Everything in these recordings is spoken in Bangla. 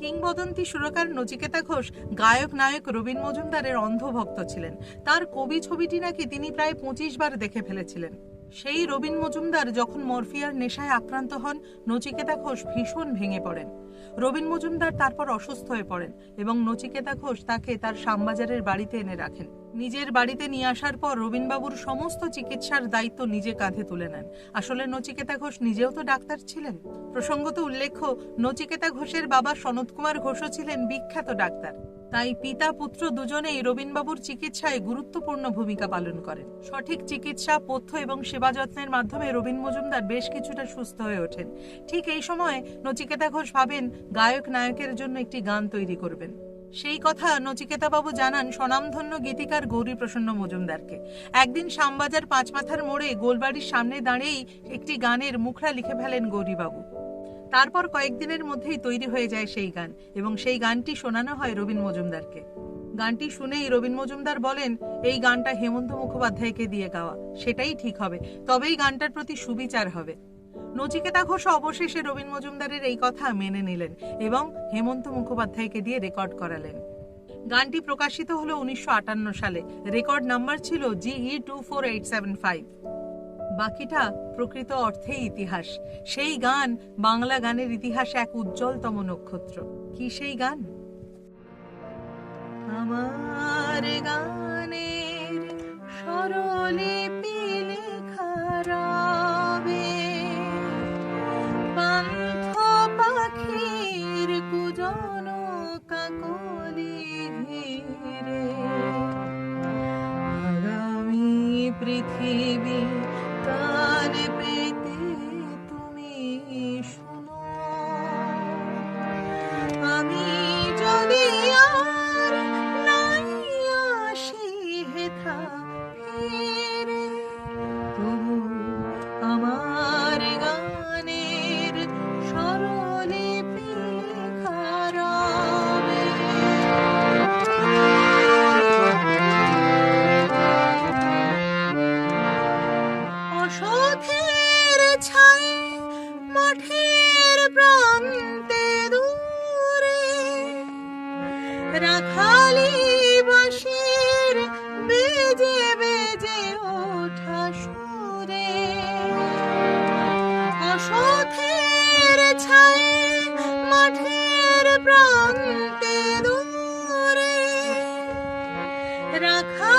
কিংবদন্তি সুরকার নচিকেতা ঘোষ, গায়ক নায়ক রবীন মজুমদারের অন্ধভক্ত ছিলেন। তার কবি ছবিটি নাকি তিনি প্রায় পঁচিশ বার দেখে ফেলেছিলেন। সেই রবীন মজুমদার যখন মরফিয়ার নেশায় আক্রান্ত হন, নচিকেতা ঘোষ ভীষণ ভেঙে পড়েন। রবীন মজুমদার তারপর অসুস্থ হয়ে পড়েন এবং নচিকেতা ঘোষ তাকে তার শ্যামবাজারের বাড়িতে এনে রাখেন। নিজের বাড়িতে নিয়ে আসার পর রবীনবাবুর সমস্ত চিকিৎসার দায়িত্ব নিজে কাঁধে তুলে নেন। আসলে নচিকেতা ঘোষ নিজেও তো ডাক্তার ছিলেন। প্রসঙ্গত উল্লেখ্য, নচিকেতা ঘোষের বাবা সনৎ কুমার ঘোষও ছিলেন বিখ্যাত ডাক্তার। তাই পিতা পুত্র দুজনেই রবীনবাবুর চিকিৎসায় গুরুত্বপূর্ণ ভূমিকা পালন করেন। সঠিক চিকিৎসা, পথ্য এবং সেবা যত্নের মাধ্যমে রবীন মজুমদার বেশ কিছুটা সুস্থ হয়ে ওঠেন। ঠিক এই সময় নচিকেতা ঘোষ ভাবেন, গায়ক নায়কের জন্য একটি গান তৈরি করবেন। সেই কথা নচিকেতা বাবু জানান স্বনামধন্য গীতিকার গৌরী প্রসন্ন মজুমদারকে। একদিন শ্যামবাজার পাঁচমাথার মোড়ে গোলবাড়ির সামনে দাঁড়িয়েই একটি গানের মুখরা লিখে ফেলেন গৌরীবাবু। তারপর কয়েকদিনের মধ্যেই তৈরি হয়ে যায় সেই গান এবং সেই গানটি শোনানো হয় রবীন মজুমদারকে। গানটি শুনেই রবীন মজুমদার বলেন, এই গানটা হেমন্ত মুখোপাধ্যায়কে দিয়ে গাওয়া, সেটাই ঠিক হবে। তবেই গানটার প্রতি সুবিচার হবে। নচিকেতা ঘোষ অবশেষে রবীন মজুমদারের এই কথা মেনে নিলেন এবং হেমন্ত মুখোপাধ্যায়কে দিয়ে রেকর্ড করালেন। গানটি প্রকাশিত হলো উনিশশো আটান্ন সালে। রেকর্ড নাম্বার ছিল GE two four eight seven five. বাকিটা প্রকৃত অর্থেই ইতিহাস। সেই গান বাংলা গানের ইতিহাস এক উজ্জ্বলতম নক্ষত্র। কি সেই গান? আমার গানের প্রান্তে দূরে রাখালি বাঁশির বেজে বেজে ওঠা সুরে অসথের ছায় মাঠের প্রান্তে দূরে রাখালি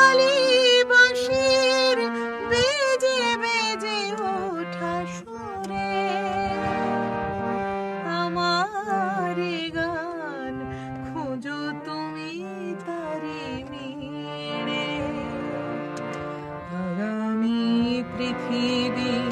পৃথিবী